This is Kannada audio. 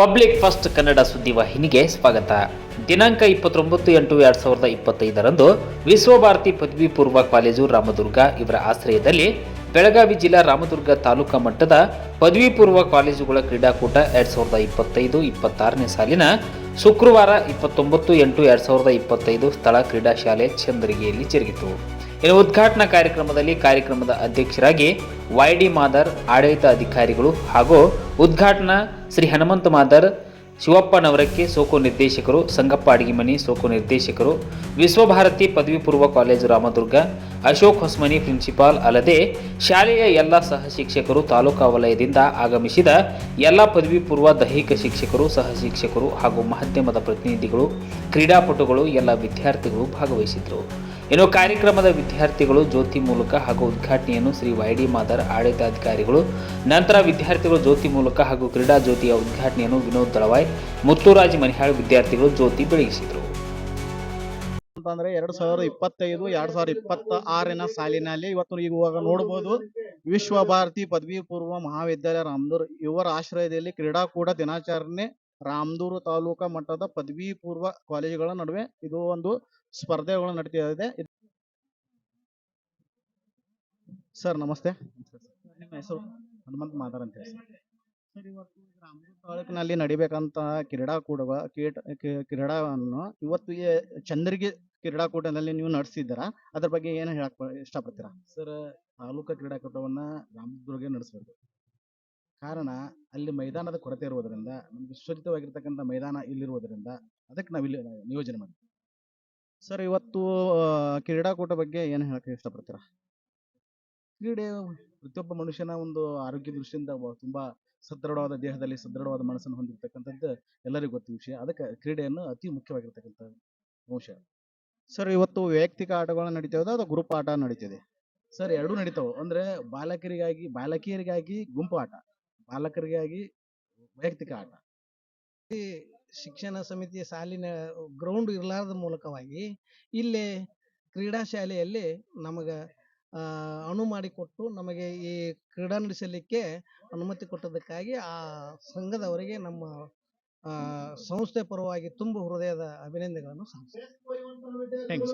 ಪಬ್ಲಿಕ್ ಫಸ್ಟ್ ಕನ್ನಡ ಸುದ್ದಿ ವಾಹಿನಿಗೆ ಸ್ವಾಗತ. ದಿನಾಂಕ ಇಪ್ಪತ್ತೊಂಬತ್ತು ಎಂಟು ಎರಡು ಸಾವಿರದ ಇಪ್ಪತ್ತೈದರಂದು ವಿಶ್ವಭಾರತಿ ಪದವಿ ಪೂರ್ವ ಕಾಲೇಜು ರಾಮದುರ್ಗ ಇವರ ಆಶ್ರಯದಲ್ಲಿ ಬೆಳಗಾವಿ ಜಿಲ್ಲಾ ರಾಮದುರ್ಗ ತಾಲೂಕಾ ಮಟ್ಟದ ಪದವಿ ಪೂರ್ವ ಕಾಲೇಜುಗಳ ಕ್ರೀಡಾಕೂಟ ಎರಡು ಸಾವಿರದ ಇಪ್ಪತ್ತೈದು ಇಪ್ಪತ್ತಾರನೇ ಸಾಲಿನ ಶುಕ್ರವಾರ ಇಪ್ಪತ್ತೊಂಬತ್ತು ಎಂಟು ಎರಡ್ ಸಾವಿರದ ಇಪ್ಪತ್ತೈದು ಸ್ಥಳ ಕ್ರೀಡಾ ಶಾಲೆ ಚಂದ್ರಗಿಯಲ್ಲಿ ಜರುಗಿತು. ಇನ್ನು ಉದ್ಘಾಟನಾ ಕಾರ್ಯಕ್ರಮದಲ್ಲಿ ಕಾರ್ಯಕ್ರಮದ ಅಧ್ಯಕ್ಷರಾಗಿ ವೈ ಡಿ ಮಾದರ್ ಆಡಳಿತ ಅಧಿಕಾರಿಗಳು ಹಾಗೂ ಉದ್ಘಾಟನಾ ಶ್ರೀ ಹನುಮಂತ ಮಾದರ್, ಶಿವಪ್ಪನವರಕ್ಕೆ ಸೋಕು ನಿರ್ದೇಶಕರು, ಸಂಗಪ್ಪ ಅಡಿಗೆಮನಿ ಸೋಕು ನಿರ್ದೇಶಕರು, ವಿಶ್ವಭಾರತಿ ಪದವಿ ಪೂರ್ವ ಕಾಲೇಜು ರಾಮದುರ್ಗ ಅಶೋಕ್ ಹೊಸ್ಮನಿ ಪ್ರಿನ್ಸಿಪಾಲ್ ಅಲ್ಲದೆ ಶಾಲೆಯ ಎಲ್ಲ ಸಹ ಶಿಕ್ಷಕರು ತಾಲೂಕಾ ವಲಯದಿಂದ ಆಗಮಿಸಿದ ಎಲ್ಲ ಪದವಿ ಪೂರ್ವ ದೈಹಿಕ ಶಿಕ್ಷಕರು, ಸಹ ಶಿಕ್ಷಕರು ಹಾಗೂ ಮಾಧ್ಯಮದ ಪ್ರತಿನಿಧಿಗಳು, ಕ್ರೀಡಾಪಟುಗಳು, ಎಲ್ಲ ವಿದ್ಯಾರ್ಥಿಗಳು ಭಾಗವಹಿಸಿದರು ಇನ್ನು ಕಾರ್ಯಕ್ರಮದ ವಿದ್ಯಾರ್ಥಿಗಳು ಜ್ಯೋತಿ ಮೂಲಕ ಹಾಗೂ ಉದ್ಘಾಟನೆಯನ್ನು ಶ್ರೀ ವೈಡಿ ಮಾದರ್ ಆಡಳಿತಾಧಿಕಾರಿಗಳು, ನಂತರ ವಿದ್ಯಾರ್ಥಿಗಳು ಜ್ಯೋತಿ ಮೂಲಕ ಹಾಗೂ ಕ್ರೀಡಾ ಜ್ಯೋತಿಯ ಉದ್ಘಾಟನೆಯನ್ನು ವಿನೋದ್ ದಳವಾಯ್, ಮುತ್ತುರಾಜ್ ಮನಿಹಾಳ್ ವಿದ್ಯಾರ್ಥಿಗಳು ಜ್ಯೋತಿ ಬೆಳಗಿಸಿದರು. ಅಂತಂದ್ರೆ ಎರಡ್ ಸಾವಿರದ ಇಪ್ಪತ್ತೈದು ಎರಡ್ ಸಾವಿರದ ಇಪ್ಪತ್ತ ಆರಿನ ಸಾಲಿನಲ್ಲಿ ಇವತ್ತು ಇವಾಗ ನೋಡಬಹುದು ವಿಶ್ವ ಭಾರತಿ ಪದವಿ ಪೂರ್ವ ಮಹಾವಿದ್ಯಾಲಯ ರಾಮದೂರ್ ಇವರ ಆಶ್ರಯದಲ್ಲಿ ಕ್ರೀಡಾಕೂಟ ದಿನಾಚರಣೆ ರಾಮದೂರು ತಾಲೂಕಾ ಮಟ್ಟದ ಪದವಿ ಪೂರ್ವ ಕಾಲೇಜುಗಳ ನಡುವೆ ಇದು ಒಂದು ಸ್ಪರ್ಧೆಗಳು ನಡೀತಾ ಇದೆ. ಸರ್ ನಮಸ್ತೆ. ನಿಮ್ಮ ಹೆಸರು? ಹನುಮಂತ್ ಹೇಳಿ ಸರ್. ತಾಲೂಕಿನಲ್ಲಿ ನಡಿಬೇಕಂತ ಕ್ರೀಡಾಕೂಟವ ಕೀಟ ಕ್ರೀಡಾವನ್ನು ಇವತ್ತು ಈ ಚಂದ್ರಗಿ ಕ್ರೀಡಾಕೂಟದಲ್ಲಿ ನೀವು ನಡೆಸಿದ್ದೀರಾ? ಅದ್ರ ಬಗ್ಗೆ ಏನು ಹೇಳಕ್ ಇಷ್ಟಪಡ್ತೀರಾ? ಸರ್ ತಾಲೂಕು ಕ್ರೀಡಾಕೂಟವನ್ನ ರಾಮದುರ್ಗ ನಡೆಸಬೇಕು. ಕಾರಣ ಅಲ್ಲಿ ಮೈದಾನದ ಕೊರತೆ ಇರುವುದರಿಂದ ನಮ್ಗೆ ಸುಸಜ್ಜಿತವಾಗಿರ್ತಕ್ಕಂಥ ಮೈದಾನ ಇಲ್ಲಿರುವುದರಿಂದ ಅದಕ್ಕೆ ನಾವು ಇಲ್ಲಿ ನಿಯೋಜನೆ ಮಾಡ್ತೀವಿ ಸರ್ ಇವತ್ತು ಕ್ರೀಡಾಕೂಟ ಬಗ್ಗೆ ಏನು ಹೇಳಕ್ಕೆ ಇಷ್ಟಪಡ್ತೀರಾ? ಕ್ರೀಡೆ ಪ್ರತಿಯೊಬ್ಬ ಮನುಷ್ಯನ ಒಂದು ಆರೋಗ್ಯ ದೃಷ್ಟಿಯಿಂದ ತುಂಬಾ ಸದೃಢವಾದ ದೇಹದಲ್ಲಿ ಸದೃಢವಾದ ಮನಸ್ಸನ್ನು ಹೊಂದಿರತಕ್ಕಂಥದ್ದು ಎಲ್ಲರಿಗೂ ಗೊತ್ತ ವಿಷಯ. ಅದಕ್ಕೆ ಕ್ರೀಡೆಯನ್ನು ಅತಿ ಮುಖ್ಯವಾಗಿರ್ತಕ್ಕಂಥ ಅಂಶ. ಸರ್ ಇವತ್ತು ವೈಯಕ್ತಿಕ ಆಟಗಳು ನಡೀತದೆ ಅದು ಗ್ರೂಪ್ ಆಟ ನಡೀತಿದೆ? ಸರ್ ಎರಡೂ ನಡೀತಾವೆ. ಅಂದ್ರೆ ಬಾಲಕರಿಗಾಗಿ ಬಾಲಕಿಯರಿಗಾಗಿ ಗುಂಪು ಆಟ ಬಾಲಕರಿಗಾಗಿ ವೈಯಕ್ತಿಕ ಆಟ. ಈ ಶಿಕ್ಷಣ ಸಮಿತಿಯ ಸಾಲಿನ ಗ್ರೌಂಡ್ ಇರಲಾರದ ಮೂಲಕವಾಗಿ ಇಲ್ಲಿ ಕ್ರೀಡಾ ಶಾಲೆಯಲ್ಲಿ ನಮಗೆ ಅನು ಮಾಡಿಕೊಟ್ಟು ನಮಗೆ ಈ ಕ್ರೀಡಾ ನಡೆಸಲಿಕ್ಕೆ ಅನುಮತಿ ಕೊಟ್ಟದಕ್ಕಾಗಿ ಆ ಸಂಘದವರಿಗೆ ನಮ್ಮ ಸಂಸ್ಥೆ ಪರವಾಗಿ ತುಂಬ ಹೃದಯದ ಅಭಿನಂದನೆಗಳನ್ನು ಸಲ್ಲಿಸ್ತೇನೆ. ಥ್ಯಾಂಕ್